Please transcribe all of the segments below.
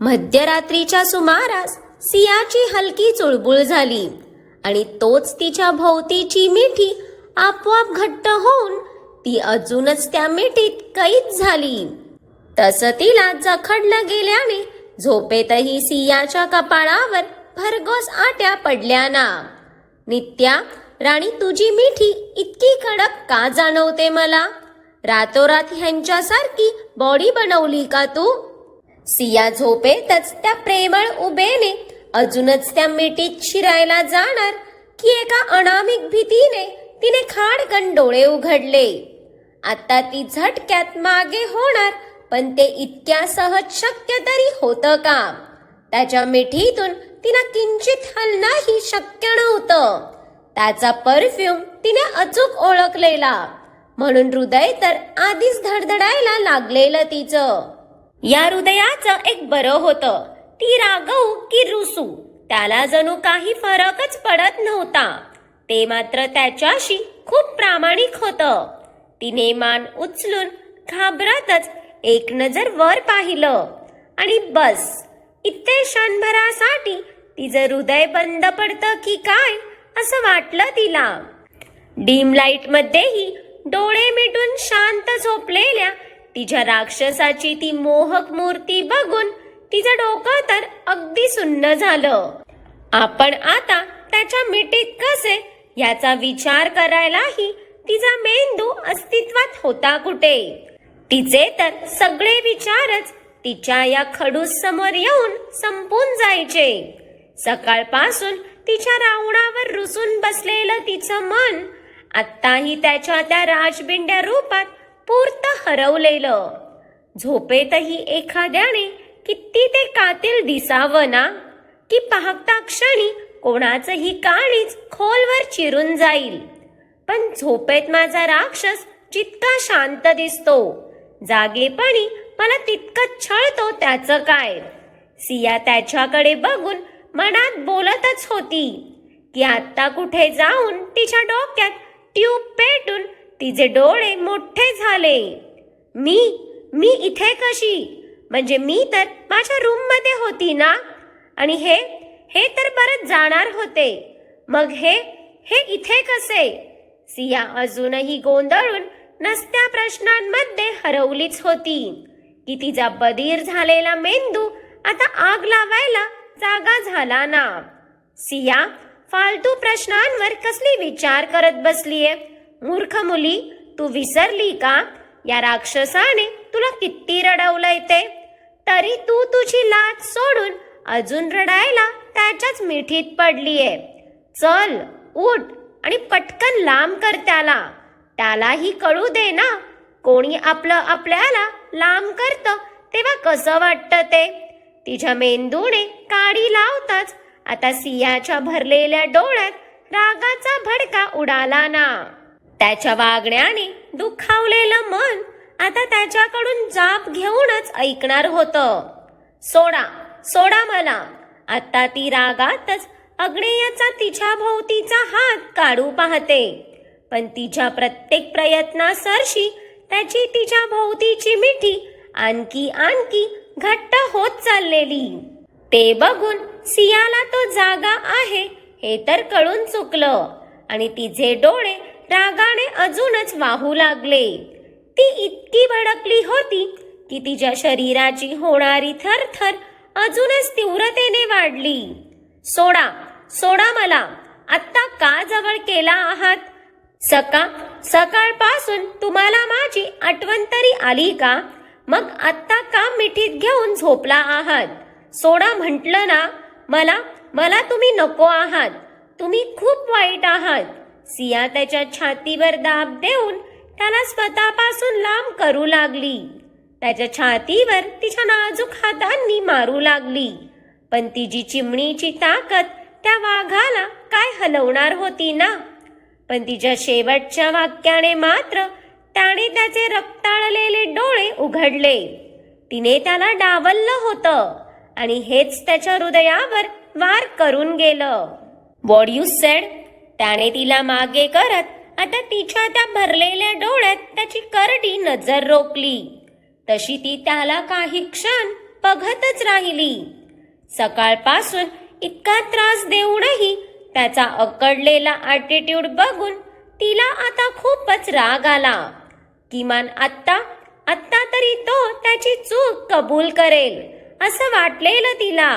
मध्यरात्रीच्या सुमारास सियाची हलकी चुळबुळ झाली आणि तोच तिच्या भोवतीची मिठी आपोआप घट्ट होऊन ती अजूनच त्या मिठीत कैद झाली. तसं तिला जखडलं गेल्याने झोपेतही सियाच्या कपाळावर भरघोस आट्या पडल्या ना नित्या राणी तुझी मिठी इतकी कडक का जाणवते मला? रातोरात ह्यांच्यासारखी बॉडी बनवली का तू? सिया झोपेतच त्या प्रेमळ उभेने अजूनच त्या मिठीत शिरायला जाणार की एका अनामिक भीतीने तिने खाडकन डोळे उघडले. आता ती झटक्यात मागे होणार पण ते इतक्या सहज शक्य तरी होतं का? त्याच्या मिठीतून तिला किंचित हलणंही शक्य नव्हतं. त्याचा परफ्यूम तिने अचूक ओळखलेला. म्हणून हृदय तर आधीच धडधडायला लागलेलं तिचं. या हृदयाचं एक बरं होतं. ती रागवू की रुसू त्याला जणू काही फरकच पडत नव्हता. ते मात्र त्याच्याशी खूप प्रामाणिक होतं. तिने मान उचलून घाबरतच एक नजर वर पाहिलं. आणि बस इतके क्षणभरासाठी तिचं हृदय बंद पडतं की काय असं वाटलं तिला. डीम लाइट मध्येही डोळे मिटून शांत झोपलेल्या तिच्या राक्षसाची ती मोहक मूर्ती बघून तिचं डोकं तर अगदी सुन्न झालं. आपण आता त्याच्या मिठीत कसे याचा विचार करायलाही तिचा मेंदू अस्तित्वात होता कुठे? तिचे तर सगळे विचारच तिच्या या खडूस समोर येऊन संपून जायचे. सकाळपासून तिच्या रावणावर रुसून बसलेलं तिचं मन आत्ताही त्याच्या त्या राजबिंड्या रूपात पूर्त हरवलेलं. झोपेतही एखाद्याने किती ते कातील दिसावं ना? की पाहता क्षणी कोणाचंही काळीच खोलवर चिरून जाईल. पण झोपेत माझा राक्षस जितका शांत दिसतो जागेपणी मला तितकं छळतो त्याचं काय? सिया त्याच्याकडे बघून मनात बोलतच होती की आत्ता कुठे जाऊन तिच्या डोक्यात ट्यूब पेटून तिचे डोळे मोठे झाले. मी? मी इथे कशी? म्हणजे मी तर माझ्या रूममध्ये होती ना? आणि हे हे तर परत जाणार होते. मग हे हे इथे कसे? सिया अजूनही गोंधळून नसत्या प्रश्नांमध्ये हरवलीच होती. की तिचा बधीर झालेला मेंदू आता आग लावायला जागा झाला ना? सिया फालतू प्रश्नांवर कसली विचार करत बसलीये? मूर्ख मुली तू विसरली का? या राक्षसाने तुला किती रडवलंय ते? तरी तू तुझी लाच सोडून अजून रडायला त्याच्याच मिठीत पडलीये. चल उठ आणि पटकन लांब कर त्याला. त्यालाही कळू दे ना कोणी आपलं आपल्याला लांब करतं तेव्हा कसं वाटतं ते? तिच्या मेंदूने काडी लावताच आता सियाच्या भरलेल्या डोळ्यात रागाचा भडका उडाला ना. त्याच्या वागण्याने दुखावलेलं मन आता त्याच्याकडून जाप घेऊनच ऐकणार होतं. सोडा सोडा मला. आता ती रागातच अग्नेयाचा तिच्या भोवतीचा हात काढू पाहते. पण तिच्या प्रत्येक प्रयत्नासरशी त्याची तिच्या भोवतीची मिठी आणखी आणखी घट्ट होत चाललेली. ते बघून सियाला तो जागा आहे हे तर कळून चुकलं आणि तिचे डोळे रागाने अजूनच वाहू लागले. ती इतकी भडकली होती की तिच्या शरीराची होणारी थरथर अजूनच तीव्रतेने वाढली. सोडा सोडा मला. आत्ता का जवळ केला आहात? सका सकाळपासून तुम्हाला माझी आठवण तरी आली का? मग आत्ता का मिठीत घेऊन झोपला आहात? सोडा म्हटलं ना मला मला तुम्ही नको आहात. तुम्ही खूप वाईट आहात. सिया त्याच्या छातीवर दाब देऊन त्याला स्वतःपासून लांब करू लागली. त्याच्या छातीवर तिच्या नाजूक हातांनी मारू लागली. पण तिची चिमणीची ताकद त्या वाघाला काय हलवणार होती ना? पण तिच्या शेवटच्या वाक्याने मात्र त्याने त्याचे रक्ताळलेले डोळे उघडले. तिने त्याला डावललं होतं आणि हेच त्याच्या हृदयावर वार करून गेलं. वॉट यू सेड त्याने तिला मागे करत आता तिच्या त्या भरलेल्या डोळ्यात त्याची करडी नजर रोखली. तशी ती त्याला काही क्षण बघतच राहिली. सकाळपासून इतका त्रास देऊनही त्याचा अकडलेला ॲटिट्यूड बघून तिला आता खूपच राग आला. किमान आत्ता आत्ता तरी तो त्याची चूक कबूल करेल असं वाटलेलं तिला.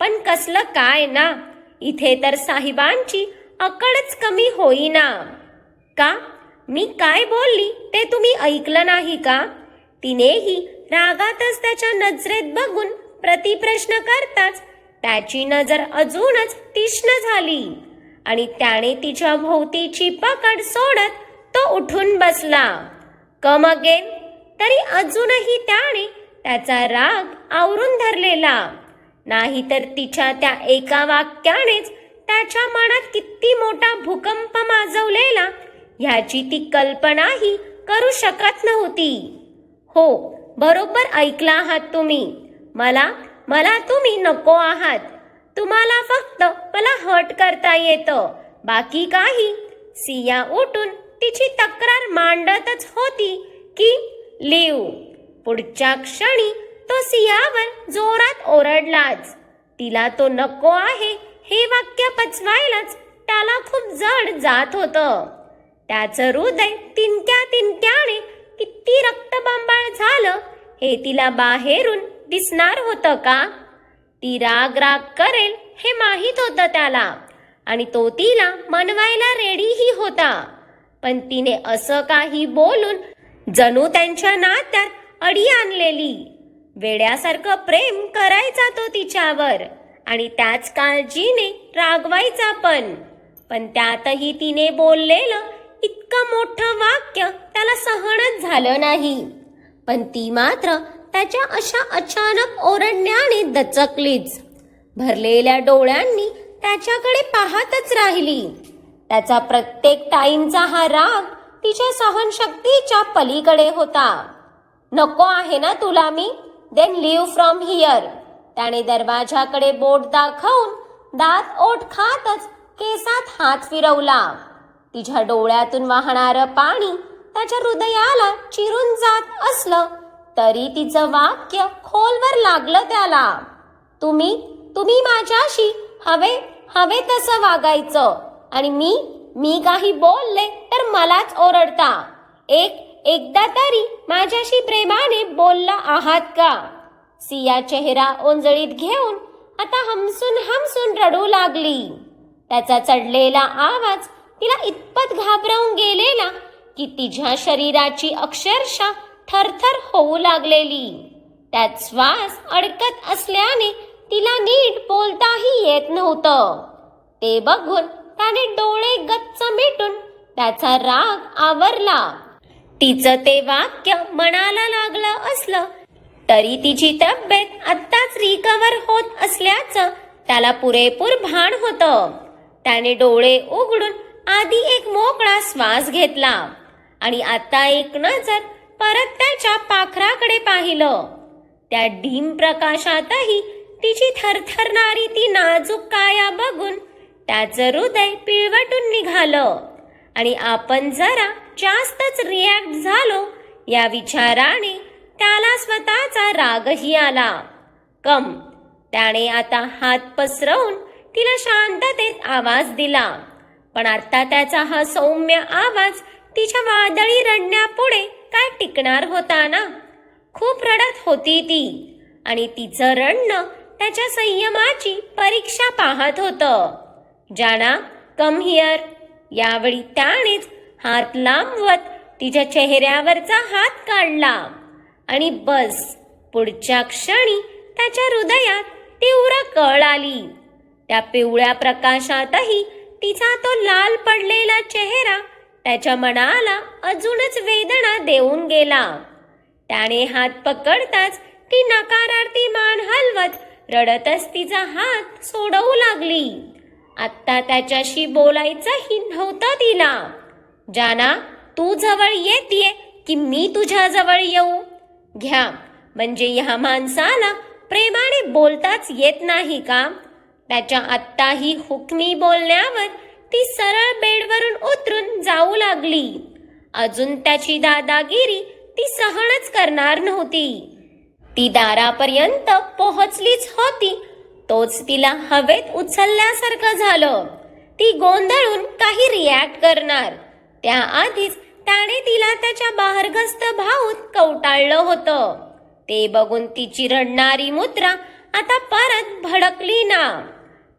पण कसलं काय ना इथे तर साहिबांची अकडच कमी होईना. का? मी काय बोलली ते तुम्ही ऐकलं नाही का? तिनेही रागातच त्याच्या नजरेत बघून प्रतिप्रश्न करताच त्याची नजर अजूनच तीक्ष्ण झाली आणि त्याने तिच्या भोवतीची पकड सोडत तो उठून बसला. Come again. तरी अजूनही त्याने त्याचा राग आवरून धरलेला. नाहीतर तिच्या त्या एका वाक्यानेच त्याच्या मनात किती मोठा भूकंप माजवलेला ह्याची ती कल्पनाही करू शकत नव्हती. हो बरोबर ऐकला आहात तुम्ही. मला मला तुम्ही नको आहात. तुम्हाला फक्त मला हट करता येतं. बाकी काही सिया उठून तिची तक्रार मांडतच होती की लिव. पुढच्या क्षणी तो सियावर जोरात ओरडलाच. तिला तो नको आहे हे वाक्य पचवायलाच त्याला खूप जड जात होतं. त्याचं हृदय तिनक्या तिनक्याने किती रक्तबंबाळ झालं हे तिला बाहेरून दिसणार होतं का? ती राग राग करेल हे माहीत होतं त्याला आणि तो तिला मनवायला रेडीही होता. पण तिने असं काही बोलून जणू त्यांच्या नात्यात अडी आणलेली. वेड्यासारखं प्रेम करायचा तो तिच्यावर. आणि त्याच काळजीने रागवायचा पण. पण त्यातही तिने बोललेलं इतकं मोठं वाक्य त्याला सहनच झालं नाही. पण ती मात्र त्याच्या अशा अचानक ओरडण्याने दचकलीच. भरलेल्या डोळ्यांनी त्याच्याकडे पाहतच राहिली. त्याचा प्रत्येक टाईमचा हा राग तिच्या सहनशक्तीच्या पलीकडे होता. नको आहे ना तुला मी? देन लिव्ह फ्रॉम हिअर त्याने दरवाजाकडे बोट दाखवून दात ओठ खातच केसात हात फिरवला. तिच्या डोळ्यातून वाहणारं पाणी त्याच्या हृदयाला चिरून जात असलं तरी तिचं वाक्य खोलवर लागलं त्याला. तुम्ही तुम्ही माझ्याशी हवे हवे तसं वागायचं आणि मी मी काही बोलले तर मलाच ओरडता. एक एकदा तरी माझ्याशी प्रेमाने बोलला आहात का? सिया चेहरा ओंजळीत घेऊन आता हमसून हमसून रडू लागली. त्याचा चढलेला आवाज तिला इतपत घाबरवून गेलेला की तिच्या शरीराची अक्षरशः थरथर होऊ लागलेली. त्यात श्वास अडकत असल्याने तिला नीट बोलताही येत नव्हतं. ते बघून त्याने डोळे गच्च मिटून त्याचा राग आवरला. तिचं ते वाक्य मनाला लागलं असलं तरी तिची तब्येत आत्ताच रिकवर होत असल्याचं त्याला पुरेपूर भान होतं. त्याने डोळे उघडून आधी एक मोकळा श्वास घेतला आणि आता एक नजर परत त्याच्या पाखराकडे पाहिलं. त्या डीम प्रकाशातही तिची थरथरणारी ती नाजूक काया बघून त्याचं हृदय पिळवटून निघालं. आणि आपण जरा जास्तच रिॲक्ट झालो या विचाराने त्याला स्वतःचा रागही आला. कम. त्याने आता हात पसरवून तिला शांततेत आवाज दिला. पण आता त्याचा हा सौम्य आवाज तिच्या वादळी रडण्यापुढे काय टिकणार होता ना? खूप रडत होती ती. आणि तिचं रडणं त्याच्या संयमाची परीक्षा पाहत होतं. जाना कम हिअर. यावेळी त्यानेच हात लांबवत तिच्या चेहऱ्यावरचा हात काढला. आणि बस. पुढच्या क्षणी त्याच्या हृदयात तीव्र कळ आली. त्या पिवळ्या प्रकाशातही तिचा तो लाल पडलेला चेहरा त्याच्या मनाला अजूनच वेदना देऊन गेला. त्याने हात पकडताच ती नकारार्थी मान हलवत रडतच तिचा हात सोडवू लागली. आत्ता त्याच्याशी बोलायचंही नव्हतं तिला. जाना तू जवळ येतीये की मी तुझ्या जवळ येऊ? घ्या. म्हणजे ह्या माणसाला प्रेमाने बोलताच येत नाही का? त्याच्या आत्ताही हुकमी बोलण्यावर ती सरळ बेडवरून उतरून जाऊ लागली. अजून त्याची दादागिरी ती सहनच करणार नव्हती. ती दारापर्यंत पोहोचलीच होती तोच तिला हवेत उचलल्यासारखं झालं. ती गोंधळून काही रिॲक्ट करणार. त्याआधीच त्याने तिला त्याच्या बाहरगस्त भाऊत कवटाळलं होतं. ते बघून तिची रडणारी मुद्रा आता परत भडकली ना.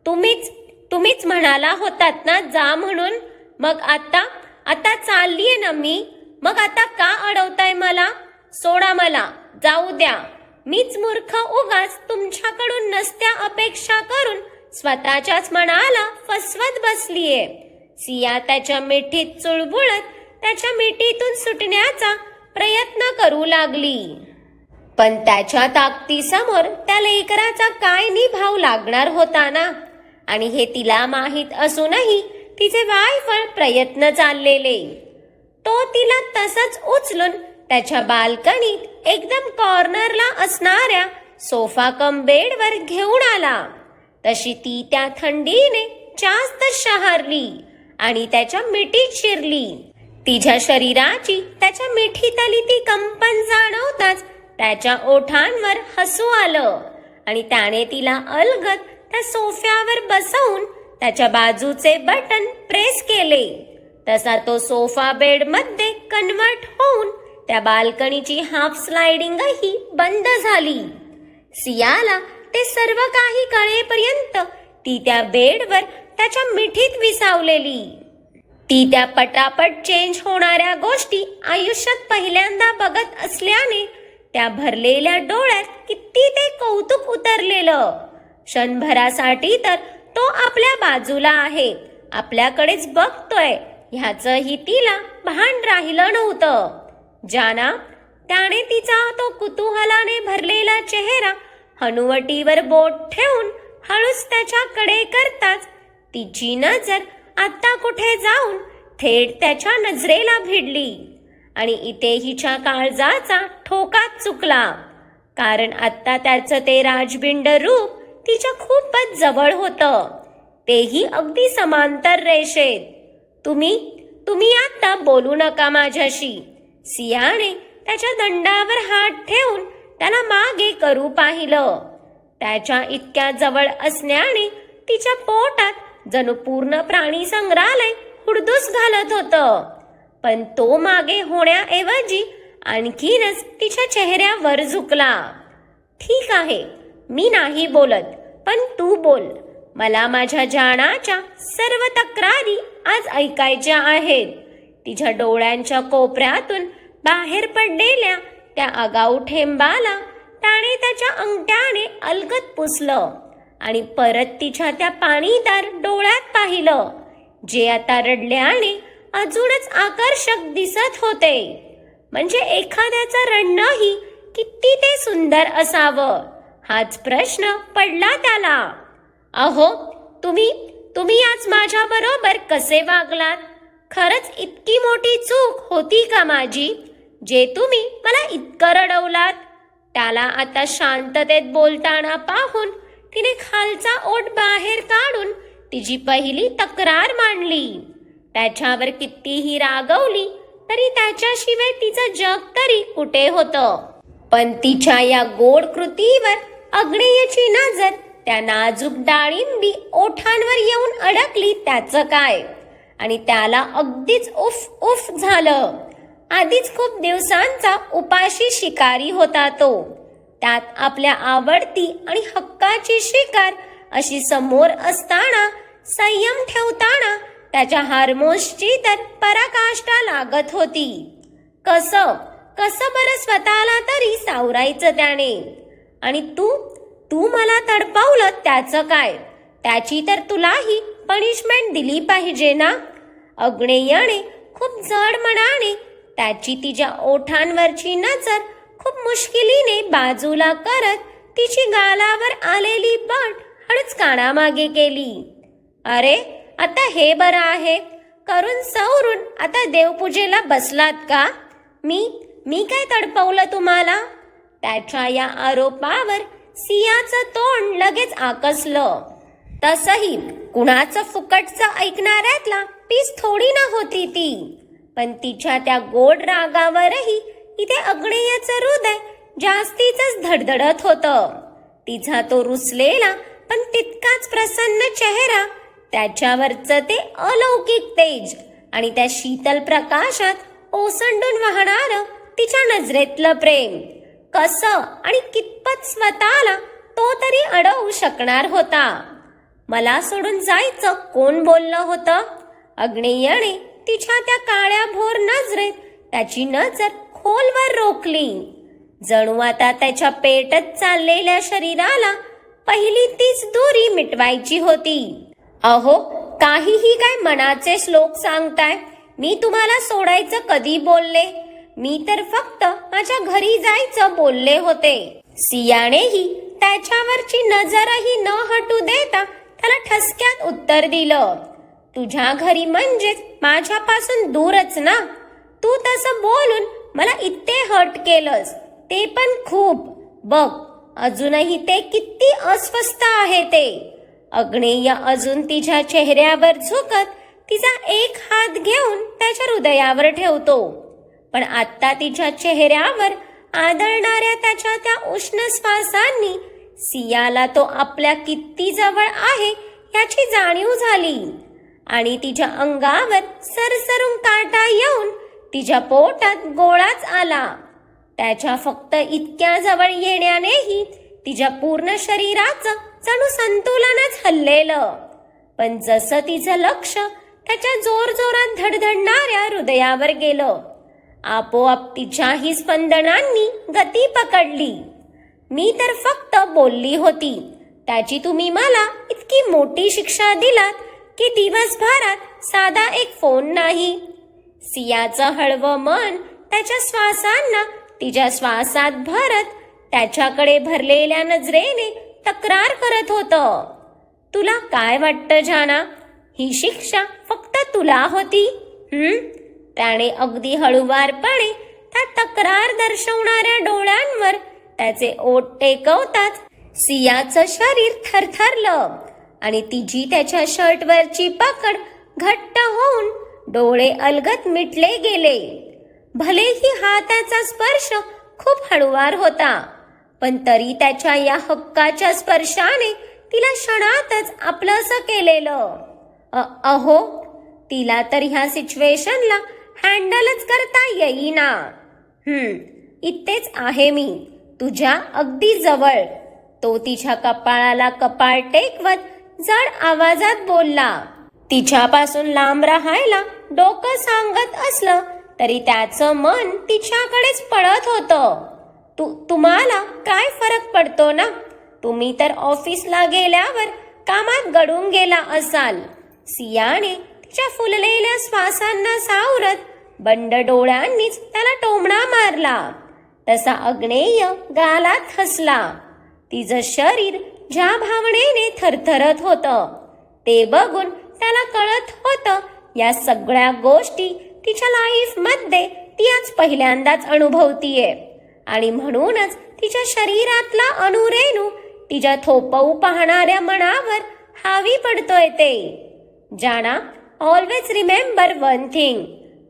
तुम्हीच तुम्हीच म्हणाला होतात ना जा म्हणून. मग आता आता चाललीये ना मी. मग आता का अडवताय मला? सोडा मला जाऊ द्या. मीच मूर्ख उगाच तुमच्याकडून नसत्या अपेक्षा करून स्वतःच्याच मनाला फसवत बसलीये. सिया त्याच्या मिठीत चुळबुळत त्याच्या मिठीतून सुटण्याचा प्रयत्न करू लागली. पण त्याच्या ताकदीसमोर त्या लेकराचा काय निभाव लागणार होता ना? आणि हे तिला माहीत असूनही तिचे वायफळ प्रयत्न चाललेले. तो तिला तसंच उचलून त्याच्या बाल्कनीत एकदम कॉर्नरला असणाऱ्या सोफा कम बेडवर घेऊन आला. तशी ती त्या थंडीने जास्त शहारली आणि त्याच्या मिठीत शिरली. तिच्या शरीराची त्याच्या मिठीत आली ती कंपन जाणवताच त्याच्या ओठांवर हसू आलं. आणि त्याने तिला अलगत त्या सोफ्यावर बसवून त्याच्या बाजूचे बटन प्रेस केले. तसा तो सोफा बेडमध्ये कन्वर्ट होऊन त्या बाल्कनीची हाफ स्लायडिंगही बंद झाली. सियाला ते सर्व काही कळेपर्यंत ती त्या बेडवर त्याच्या मिठीत विसावलेली. ती त्या पटापट चेंज होणाऱ्या गोष्टी आयुष्यात पहिल्यांदा बघत असल्याने त्या भरलेल्या डोळ्यात किती ते कौतुक उतरलेलं. क्षणभरासाठी तर तो आपल्या बाजूला आहे. आपल्याकडेच बघतोय. ह्याचंही तिला भान राहिलं नव्हतं. जाना त्याने तिचा तो कुतूहलाने भरलेला चेहरा हनुवटीवर बोट ठेवून हळूच त्याच्याकडे करताच तिची नजर आत्ता कुठे जाऊन थेट त्याच्या नजरेला भिडली. आणि इथे हिच्या काळजाचा ठोकाच चुकला. कारण आत्ता त्याचं ते राजबिंड रूप तिच्या खूपच जवळ होतं. तेही अगदी समांतर रेषेत. तुम्ही तुम्ही आत्ता बोलू नका माझ्याशी सियाने त्याच्या दंडावर हात ठेवून त्याला मागे करू पाहिलं. त्याच्या इतक्या जवळ असण्याने तिच्या पोटात जणू पूर्ण प्राणी संग्रहालय हुडदूस घालत होतं. पण तो मागे होण्याऐवजी आणखीनच तिच्या चेहऱ्यावर झुकला. ठीक आहे मी नाही बोलत पण तू बोल. मला माझ्या जाणाच्या सर्व तक्रारी आज ऐकायच्या आहेत. तिच्या डोळ्यांच्या कोपऱ्यातून बाहेर पडलेल्या त्या आगाऊ ठेंबाला त्याने त्याच्या अंगठ्याने अलगत पुसलं. आणि परत तिच्या त्या पाणीदार डोळ्यात पाहिलं. जे आता रडल्याने अजूनच आकर्षक दिसत होते. म्हणजे एखाद्याचं रडणंही किती ते सुंदर असावं हाच प्रश्न पडला त्याला. अहो तुम्ही तुम्ही आज माझ्या बरोबर कसे वागलात? खरंच इतकी मोठी चूक होती का माझी जे तुम्ही मला इतकं रडवलात? त्याला आता शांततेत बोलताना पाहून तिने खालचा ओठ बाहेर काढून तिची पहिली तक्रार मांडली. त्याच्यावर कितीही रागवली तरी त्याच्याशिवाय तिचं जग तरी कुठे होतं? पण तिच्या या गोड कृतीवर अग्नेयची नजर त्या नाजूक डाळिंबी ओठांवर येऊन अडकली त्याचं काय? आणि त्याला अगदीच उफ उफ झालं. आधीच खूप दिवसांचा उपाशी शिकारी होता तो. त्यात आपल्या आवडती आणि हक्काची शिकार अशी समोर असताना संयम ठेवताना त्याच्या हार्मोन्सची तर पराकाष्ठा लागत होती. कसं? कसं बरं स्वतःला तरी सावरायचं त्याने? आणि तू? तू मला तडपावलं त्याचं काय? त्याची तर तुलाही पनिशमेंट दिली पाहिजे ना? अग्नेयाने खूप जड मनाने त्याची तिच्या ओठांवरची नजर खूप मुश्किलीने बाजूला करत तिची गालावर आलेली बट हळूच कानामागे केली अरे आता हे बरं आहे. करून सवरून आता देवपूजेला बसलात का? मी मी काय तडपवलं तुम्हाला? त्याच्या या आरोपावर सियाचं तोंड लगेच आकसलं. तसही कुणाचं फुकटचं ऐकणाऱ्यातला पीस थोडी ना होती ती. पण तिच्या त्या गोड रागावरही तिथे अग्नेयाचं हृदय जास्तीच धडधडत होतं. तिचा तो रुसलेला पण तितकाच प्रसन्न चेहरा त्याच्यावरचं ते अलौकिक तेज आणि त्या शीतल प्रकाशात ओसंडून वाहणार तिच्या नजरेतलं प्रेम. कसं आणि कितपत स्वतःला तो तरी अडवू शकणार होता. मला सोडून जायचं कोण बोललं होतं? अग्नेयने तिच्या त्या काळ्या भोर नजरेत त्याची नजर खोलवर रोखली. जणू आता त्याच्या पेटत चाललेल्या शरीराला पहिली तीच दुरी मिटवायची होती. अहो काहीही काय मनाचे श्लोक सांगताय? मी तुम्हाला सोडायचं कधी बोलले? मी तर फक्त माझ्या घरी जायचं बोलले होते. सियानेही त्याच्यावरची नजरही न हटू देता त्याला ठसक्यात उत्तर दिलं. तुझ्या घरी म्हणजेच माझ्यापासून दूरच ना? तू तसं बोलून मला इतके हर्ट केलंस. ते पण खूप. बघ अजूनही ते किती अस्वस्थ आहे ते. अग्नेय अजून तिच्या चेहऱ्यावर झुकत तिचा एक हात घेऊन त्याच्या हृदयावर ठेवतो. पण आता तिच्या चेहऱ्यावर आदळणाऱ्या त्याच्या त्या उष्ण श्वासांनी सियाला तो आपल्या किती जवळ आहे याची जाणीव झाली. आणि तिच्या अंगावर सरसरून काटा येऊन तिच्या पोटात गोळाच आला. त्याच्या फक्त इतक्या जवळ येण्यानेही तिच्या पूर्ण शरीराचं जणू संतुलनच हल्लेलं. पण जसं तिचं लक्ष त्याच्या जोर जोरात धडधडणाऱ्या हृदयावर गेलं आपोआप तिच्याही स्पंदनांनी गती पकडली. मी तर फक्त बोलली होती त्याची तुम्ही मला इतकी मोठी शिक्षा दिलात की दिवसभरात साधा एक फोन नाही. सियाचं हळवं मन त्याच्या श्वासांना तिच्या श्वासात भरत त्याच्याकडे भरलेल्या नजरेने तक्रार करत होतं. तुला काय वाटतं जाना? ही शिक्षा फक्त तुला होती? हम्म त्याने अगदी हळुवारपणे त्या तक्रार दर्शवणाऱ्या डोळ्यांवर त्याचे ओठ टेकवताच सियाचं शरीर थरथरलं आणि तिची त्याच्या शर्टवरची पकड घट्ट होऊन डोळे अलगत मिटले गेले. भलेही हाताचा स्पर्श खूप हळुवार होता पण तरी त्याच्या या हक्काच्या स्पर्शाने तिला क्षणातच आपलंसं केलेलं. अहो तिला तर ह्या सिच्युएशनला हँडलच करता येईना. हम्म इथेच आहे मी तुझ्या अगदी जवळ. तो तिच्या कपाळाला कपाळ टेकवत जड आवाजात बोलला. तिच्यापासून लांब राहायला डोकं सांगत असलं तरी त्याचं मन तिच्याकडेच पळत होतं. तु तुम्हाला काय फरक पडतो ना? तुम्ही तर ऑफिसला गेल्यावर कामात गडून गेला असाल. सियाने तिच्या फुललेल्या श्वासांना सावरत बंड डोळ्यांनीच त्याला टोमणा मारला. तसा अग्नेय गालात हसला. तिचं शरीर ज्या भावनेने थरथरत होतं ते बघून त्याला कळत होतं या सगळ्या गोष्टी तिच्या लाईफमध्ये ती आज पहिल्यांदाच अनुभवतीये. आणि म्हणूनच तिच्या शरीरातला अनुरेणू तिच्या थोपवू पाहणाऱ्या मनावर हावी पडतोय ते. जाणा always remember one thing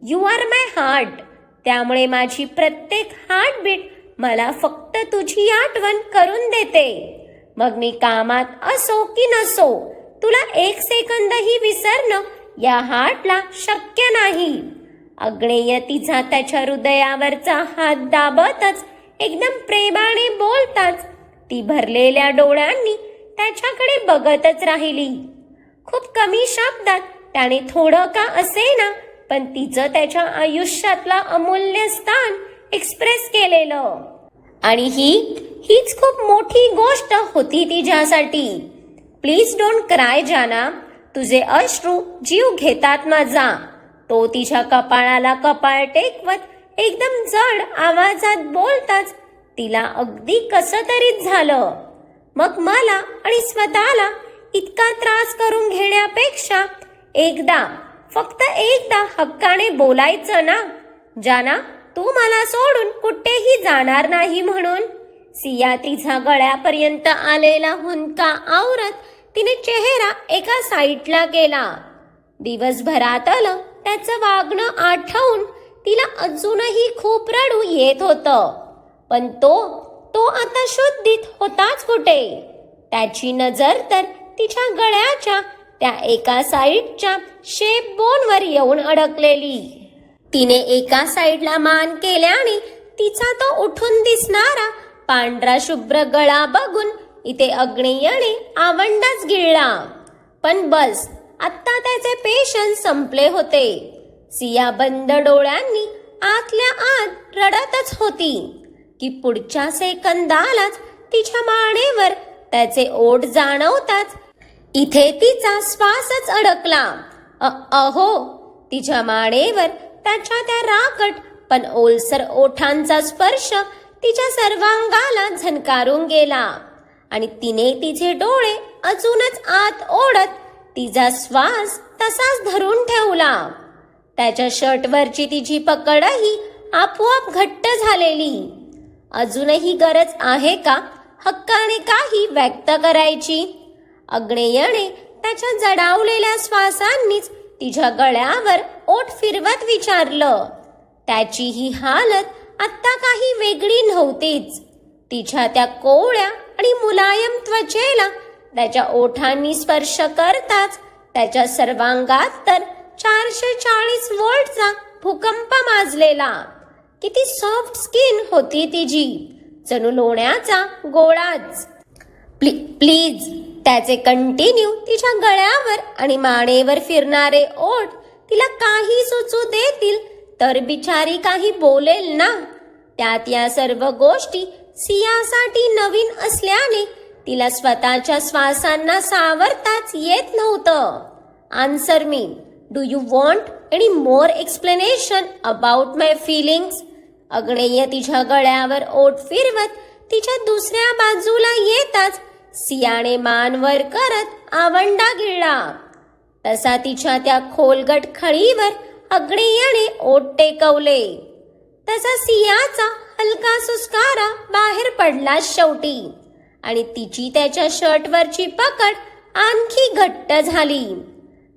you are my heart त्यामुळे माझी प्रत्येक हार्टबीट मला फक्त तुझी आठवण करून देते. मग मी कामात असो की नसो तुला एक सेकंदही विसरणं या हार्टला शक्य नाही. अग्नेय तिचा त्याच्या हृदयावरचा हात दाबतच एकदम प्रेमाने बोलताच ती भरलेल्या डोळ्यांनी त्याच्याकडे बघतच राहिली. खूप कमी शब्दात त्याने थोडं का असे ना पण तिचं त्याच्या आयुष्यातला अमूल्य स्थान एक्सप्रेस केलेलं. आणि ही हीच खूप मोठी गोष्ट होती तिच्यासाठी. प्लीज डोंट क्राय जाना तुझे अश्रू जीव घेतात माझा. तो तिच्या कपाळाला कपाळ टेकवत एकदम जड आवाजात बोलताच तिला अगदी कसं तरीच झालं. मग मला आणि स्वतःला इतका त्रास करून घेण्यापेक्षा एकदा फक्त एकदा हक्काने बोलायचं ना? जाना तू मला सोडून कुठेही जाणार नाही म्हणून. सिया तिचा गळ्यापर्यंत आलेला हुंका आवरत तिने चेहरा एका साईटला केला दिवसभरात आलं त्याचं वागणं आठवून तिला अजूनही खूप रडू येत होतं. पण तो तो आता शुद्धीत होताच कुठे? त्याची नजर तर तिच्या गळ्याच्या त्या एका साईडच्या शेप बोनवर येऊन अडकलेली. तिने एका साईडला मान केल्याने तिचा तो उठून दिसणारा पांढरा शुभ्र गळा बघून इथे अग्नेयने आवंडाच गिळला. पण बस आत्ता त्याचे पेशन संपले होते. सिया बंद डोळ्यांनी आतल्या आत रडतच होती की पुढच्या सेकंदालाच तिच्या मानेवर त्याचे ओठ जाणवताच इथे तिचा श्वासच अडकला. अहो तिच्या मानेवर त्याच्या त्या राकट पण ओलसर ओठांचा स्पर्श तिच्या सर्वांगाला झनकारून गेला. आणि तिने तिचे डोळे अजूनच आत ओढत तिचा श्वास तसाच धरून ठेवला. त्याच्या शर्टवरची तिची पकडही आपोआप घट्ट झालेली. अजूनही गरज आहे का हक्काने काही व्यक्त करायची? अग्नेयने त्याच्या जडावलेल्या श्वासांनीच तिच्या गळ्यावर ओठ फिरवत विचारलं. त्याची ही हालत आत्ता काही वेगळी नव्हतीच. तिच्या त्या कोवळ्या आणि मुलायम त्वचेला त्याच्या ओठांनी स्पर्श करताच त्याच्या सर्वांगात तर चारशे चाळीस वोल्टचा भूकंप माजलेला. किती सॉफ्ट स्किन होती तिची जणू लोण्याचा गोळाच. प्ली प्लीज त्याचे कंटिन्यू तिच्या गळ्यावर आणि मानेवर फिरणारे ओठ तिला काही सुचू देतील तर बिचारी काही बोलेल ना. त्यात या सर्व गोष्टी सियासाठी नवीन असल्याने तिला स्वतःच्या श्वासांना सावरताच येत नव्हतं. Answer me do you want any more explanation about my feelings Agneya तिच्या गळ्यावर ओठ फिरवत तिच्या दुसऱ्या बाजूला येताच सियाने मान वर करत आवंडा गिळला. तसा तिच्या त्या खोलगट खळीवर अग्नेयाने ओठ टेकवले. तसा सियाचा हलका सुस्कारा बाहेर पडला शेवटी. आणि तिची त्याच्या शर्टवरची पकड आणखी घट्ट झाली.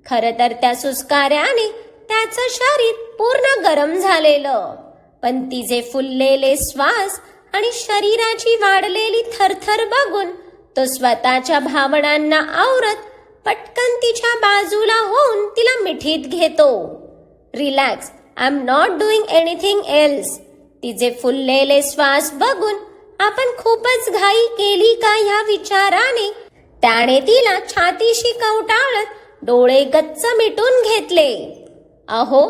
खर तर त्या सुस्कार्याने त्याचं शरीर पूर्ण गरम झालेलं. पण तिचे फुललेले श्वास आणि शरीराची वाढलेली थरथर बघून तो स्वतःच्या भावनांना आवरत पटकन तिच्या बाजूला होऊन तिला मिठीत घेतो. Relax I am not doing anything else तिचे फुललेले श्वास बघून आपण खूपच घाई केली का ह्या विचाराने? त्याने तिला छातीशी कवटाळत डोळे गच्च मिटून घेतले. अहो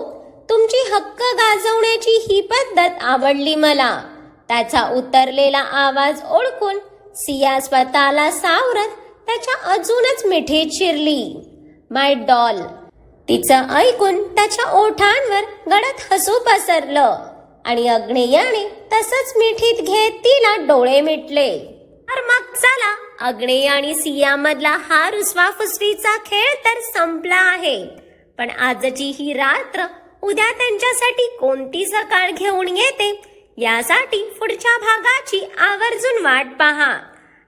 तुमची हक्क गाजवण्याची ही पद्धत आवडली मला. त्याचा उतरलेला आवाज ओळखून सिया स्वतःला सावरत त्याच्या अजूनच मिठीत शिरली. माय डॉल तिचं ऐकून त्याच्या ओठांवर गडद हसू पसरलं. आणि अग्नेयाने तसंच मिठीत घेत तिला डोळे मिटले. तर मग चला अग्नेय आणि सियामधला हा रुसवा फुसवीचा खेळ तर संपला आहे. पण आजची ही रात्र उद्या त्यांच्यासाठी कोणती सकाळ घेऊन येते यासाठी पुढच्या भागाची आवर्जून वाट पहा.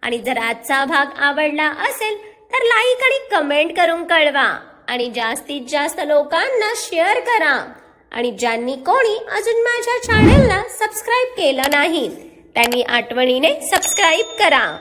आणि जर आजचा भाग आवडला असेल तर लाईक आणि कमेंट करून कळवा. आणि जास्तीत जास्त लोकांना शेअर करा. आणि ज्यांनी कोणी अजून माझ्या चॅनलला सबस्क्राईब केलं नाही त्यांनी आठवणीने सबस्क्राईब करा.